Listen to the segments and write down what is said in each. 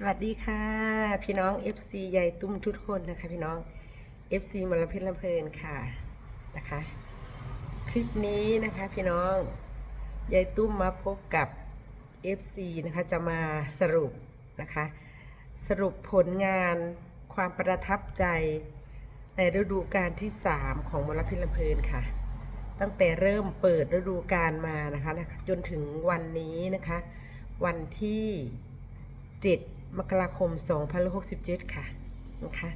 สวัสดีค่ะ พี่น้อง FC ใหญ่ตุ้มทุกคนนะคะพี่น้อง FC มลเพชรลำเพลินค่ะนะคะ คลิปนี้นะคะพี่น้องยายตุ้มมาพบกับ FC นะคะจะมาสรุปนะคะ สรุปผลงานความประทับใจในฤดูกาลที่ 3 ของมลพิษลำเพลินค่ะ ตั้งแต่เริ่มเปิดฤดูกาลมานะคะนะคะจนถึงวันนี้นะคะ วันที่ 7 มกราคม2567 ค่ะนะคะ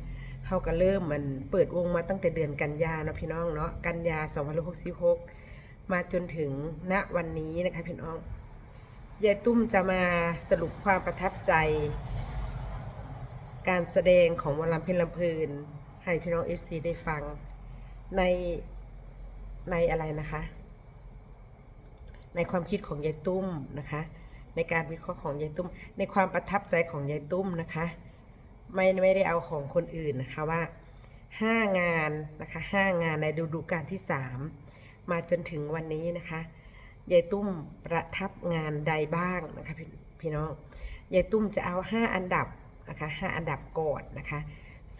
เขาก็เริ่มมันเปิดวงมาตั้งแต่เดือนกันยาเนาะพี่น้องเนาะกันยา2566 มาจนถึงณวันนี้นะคะพี่น้องยายตุ้มจะมาสรุปความประทับใจ การแสดงของวอลลัมเพลลำพลินให้พี่น้อง FC ได้ฟังในในอะไรนะคะ ในความคิดของยายตุ้มนะคะ ในการวิเคราะห์ของยายตุ้ม ในความประทับใจของยายตุ้มนะคะ ไม่ไม่ได้เอาของคนอื่นนะคะว่าห้างานนะคะห้างานในฤดูกาลที่สามมาจนถึงวันนี้นะคะยายตุ้มประทับงานใดบ้างนะคะพี่พี่น้องยายตุ้มจะเอาห้าอันดับนะคะห้าอันดับก่อนนะคะ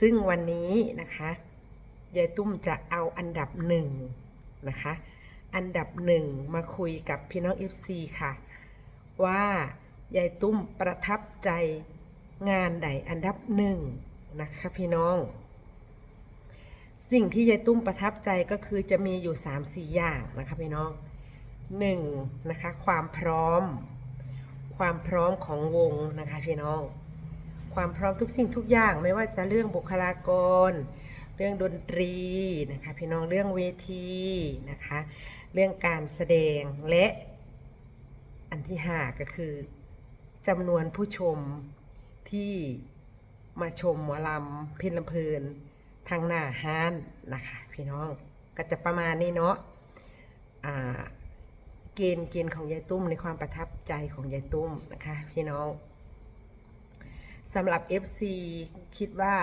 ซึ่งวันนี้นะคะยายตุ้มจะเอาอันดับหนึ่งนะคะ อันดับหนึ่งมาคุยกับพี่น้อง FC ค่ะ ว่ายายตุ้มประทับใจงานใดอันดับหนึ่งนะคะพี่น้อง สิ่งที่ยายตุ้มประทับใจก็คือจะมีอยู่ 3 4 อย่างนะคะพี่น้องหนึ่งนะคะความพร้อม ความพร้อมของวงนะคะพี่น้อง ความพร้อมทุกสิ่งทุกอย่างไม่ว่าจะเรื่องบุคลากร เรื่องดนตรีนะคะพี่น้องเรื่องเวทีนะคะ เรื่องการแสดงและ อันที่ห้าก็คือจำนวนผู้ชมที่มาชมหมอลำเพลินลำเพลินทางหน้าห้านนะคะพี่น้องก็จะประมาณนี้เนาะเกณฑ์เกณฑ์ของยายตุ้มในความประทับใจของยายตุ้มนะคะพี่น้องสำหรับ FC คิดว่า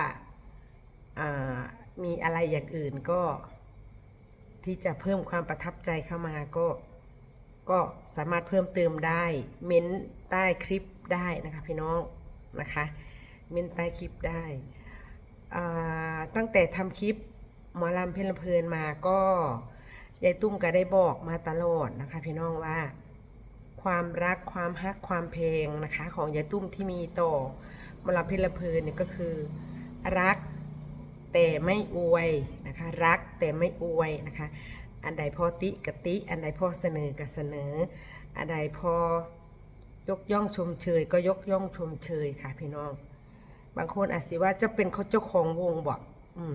มีอะไรอย่างอื่นก็ที่จะเพิ่มความประทับใจเข้ามาก็ ก็สามารถเพิ่มเติมได้ เม้นใต้คลิปได้นะคะพี่น้องนะคะ เม้นใต้คลิปได้ตั้งแต่ทำคลิปหมอลำเพลินเพลินมาก็ยายตุ้มก็ได้บอกมาตลอดนะคะพี่น้องว่า ความรักความฮักความเพลงนะคะ ของยายตุ้มที่มีต่อหมอลำเพลินเพลินเนี่ยก็คือ รักแต่ไม่อวยนะคะ รักแต่ไม่อวยนะคะ อันใดพอติกติ อันใดพอเสนอก็เสนอ อันใดพอยกย่องชมเชย ก็ยกย่องชมเชยค่ะพี่น้อง บางคนอาจสิว่าจะเป็นเขาเจ้าของวงบอกอืม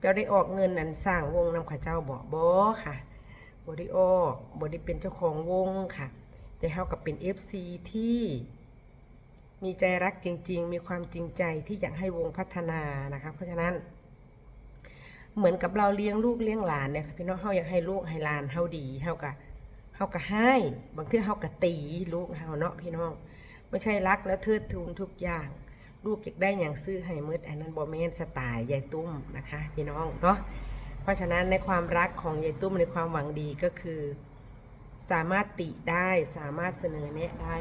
เจ้าได้ออกเงินนั้นสร้างวงนำข้าเจ้าบอกบอค่ะบได้ออบได้เป็นเจ้าของวงค่ะ แต่เฮากับเป็น FC ที่มีใจรักจริง ๆ มีความจริงใจที่อยากให้วงพัฒนานะคะ เพราะฉะนั้น เหมือนกับเราเลี้ยงลูกเลี้ยงหลานเนี่ยค่ะพี่น้องเฮาอยากให้ลูกให้หลานเฮาดีเฮากะเฮากะให้บางทีเฮากะตีลูกเฮาเนาะพี่น้องไม่ใช่รักแล้วเทิดทูนทุกอย่าง ลูกอยากได้อย่างซื้อให้มืดอันนั้นบอแมนสไตล์ยายตุ้มนะคะ พี่น้องเนาะเพราะฉะนั้นในความรักของยายตุ้มในความหวังดีก็คือ สามารถติได้สามารถเสนอแนะได้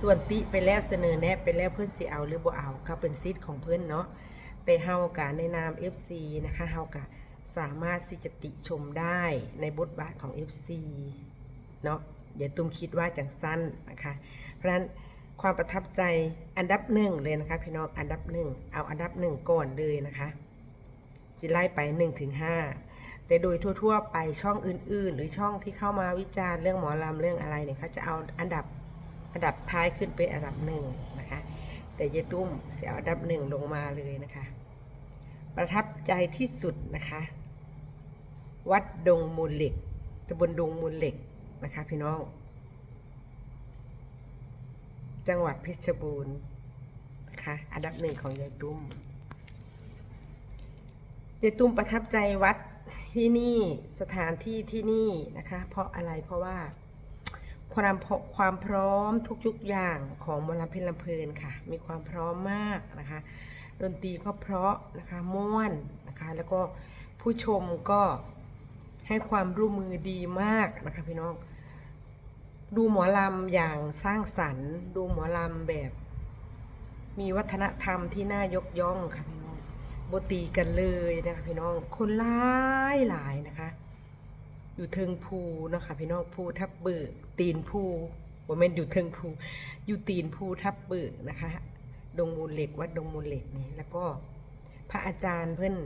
ส่วนติไปแล้วเสนอแนะไปแล้วเพื่อนสิเอาหรือบ่เอาเขาเป็นซิทของเพื่อนเนาะ แต่เฮากะในนาม FC นะคะเฮากะสามารถสิจะติชมได้ในบทบาทของ FC เนาะอย่าตุ้มคิดว่าจังสั้นนะคะ เพราะฉะนั้นความประทับใจอันดับหนึ่งเลยนะคะพี่น้องอันดับหนึ่งเอาอันดับหนึ่งก่อนเลยนะคะสิไล่ไป1นถึงหแต่โดยทั่ว ๆ ไปช่องอื่น ๆ หรือช่องที่เข้ามาวิจารณ์เรื่องหมอลำเรื่องอะไรเนี่ยเขาจะเอาอันดับอันดับท้ายขึ้นเป็นอันดับหนึ่งนะคะ แต่เยายตุ้มเสียอันดับหนึ่งลงมาเลยนะคะ ประทับใจที่สุดนะคะ วัดดงมูลเหล็กตำบลดงมูลเหล็กนะคะพี่น้อง จังหวัดเพชรบูรณ์นะคะอันดับหนึ่งของยายตุ้มยายตุ้มประทับใจวัดที่นี่สถานที่ที่นี่นะคะ เพราะอะไรเพราะว่า ความพความพร้อมทุกยุกอย่างของหมอลำเพลินลำเพลินค่ะ มีความพร้อมมากนะคะ ดนตรีก็เพราะนะคะม่วนนะคะ แล้วก็ผู้ชมก็ให้ความร่วมมือดีมากนะคะพี่น้อง ดูหมอลำอย่างสร้างสรรค์ ดูหมอลำแบบ มีวัฒนธรรมที่น่ายกย่องค่ะพี่น้องโบตีกันเลยนะคะพี่น้อง คนหลายหลายนะคะ อยู่เทิงภูเนาะคะพี่น้องภูทับเบิกตีนภูว่าแม่นอยู่เทิงภูอยู่ตีนภูทับเบิกนะคะ ดงมูลเหล็กวัดดงมูลเหล็กนี่แล้วก็พระอาจารย์เพิ่น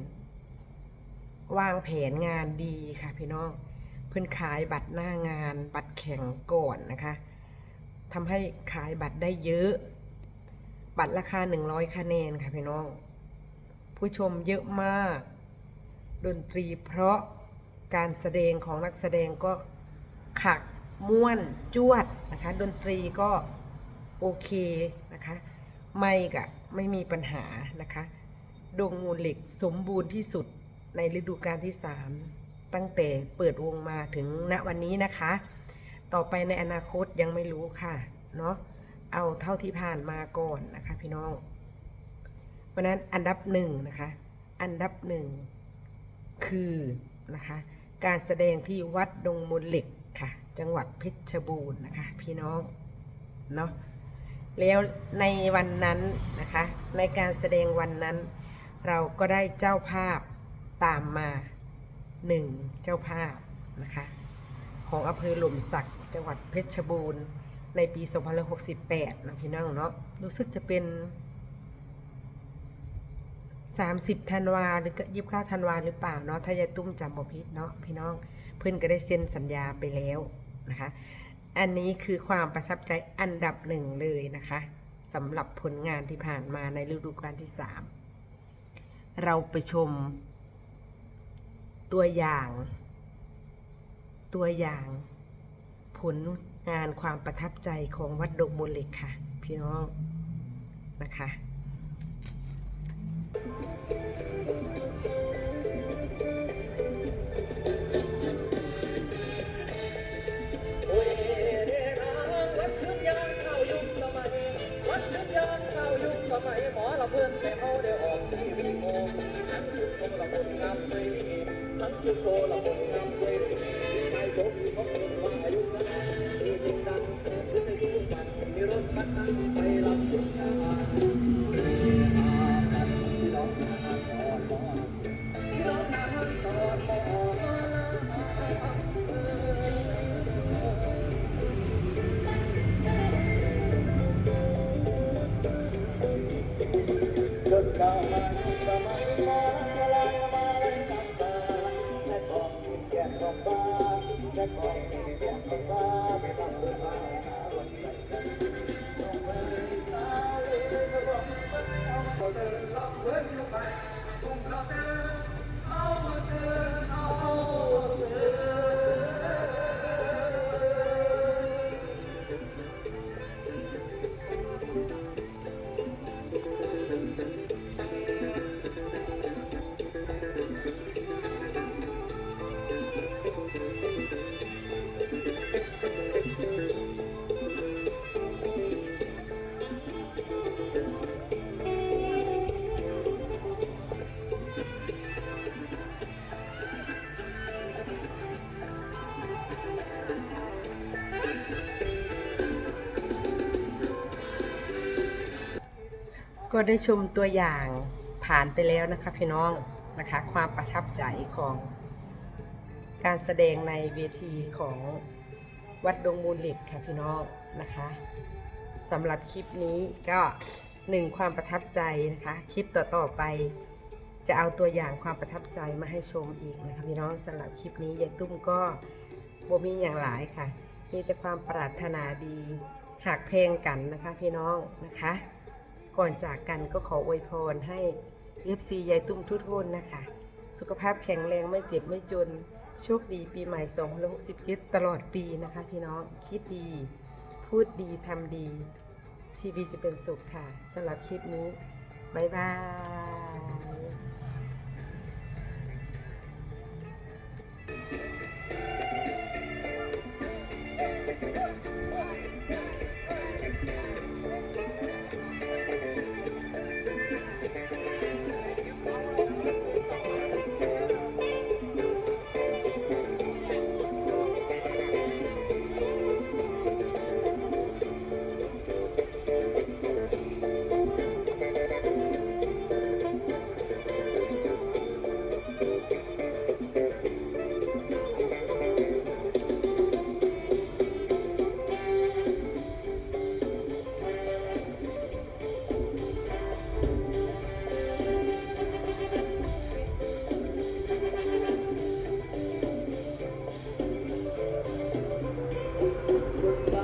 วางแผนงานดีค่ะพี่น้องเพิ่นขายบัตรหน้างาน บัตรแข่งก่อนนะคะทำให้ขายบัตรได้เยอะ บัตรราคา 100 คะแนนค่ะพี่น้อง ผู้ชมเยอะมาก ดนตรีเพราะ การแสดงของนักแสดงก็ขักม่วนจวดนะคะ ดนตรีก็โอเคนะคะ ไม่กะไม่มีปัญหานะคะดงมูลเหล็กสมบูรณ์ที่สุดในฤดูกาลที่ 3 ตั้งแต่เปิดวงมาถึงณวันนี้นะคะ ต่อไปในอนาคตยังไม่รู้ค่ะเนาะเอาเท่าที่ผ่านมาก่อนนะคะพี่น้องเพราะนั้นอันดับหนึ่งนะคะ อันดับหนึ่งคือนะคะ การแสดงที่วัดดงมูลเหล็กค่ะ จังหวัดเพชรบูรณ์นะคะ พี่น้องเนาะแล้วในวันนั้นนะคะ ในการแสดงวันนั้น เราก็ได้เจ้าภาพตามมาหนึ่งเจ้าภาพนะคะ ของอำเภอหล่มสักจังหวัดเพชรบูรณ์ ในปี 2568 นะพี่น้องเนาะรู้สึกจะเป็น 30ธันวาหรือยี่สิบเก้าธันวาหรือเปล่าเนาะถ้ายายตุ้มจำบ่ผิดเนาะพี่น้องเพื่อนก็ได้เซ็นสัญญาไปแล้วนะคะ อันนี้คือความประทับใจอันดับหนึ่งเลยนะคะสำหรับผลงานที่ผ่านมาในฤดูกาลที่ 3 เราไปชม ตัวอย่าง ตัวอย่าง ผลงานความประทับใจของวัดดงมูลเหล็กค่ะ พี่น้องนะคะ Thank you. ก็ได้ชมตัวอย่างผ่านไปแล้วนะคะพี่น้องนะคะความประทับใจของการแสดงในเวทีของวัดดงมูลเหล็กค่ะพี่น้องนะคะสำหรับคลิปนี้ก็หนึ่งความประทับใจนะคะคลิปต่อๆไป จะเอาตัวอย่างความประทับใจมาให้ชมอีกนะคะพี่น้องสำหรับคลิปนี้ยายตุ้มก็บ่มีอย่างหลายค่ะ มีแต่ความปรารถนาดีหากเพลงกันนะคะพี่น้องนะคะ ก่อนจากกันก็ขออวยพรให้เอฟซียายตุ้มทุกคนนะคะ สุขภาพแข็งแรงไม่เจ็บไม่จน โชคดีปีใหม่ 2067 ตลอดปีนะคะพี่น้องคิดดี พูดดีทำดี ชีวิตจะเป็นสุขค่ะสำหรับคลิปนี้ บ๊ายบาย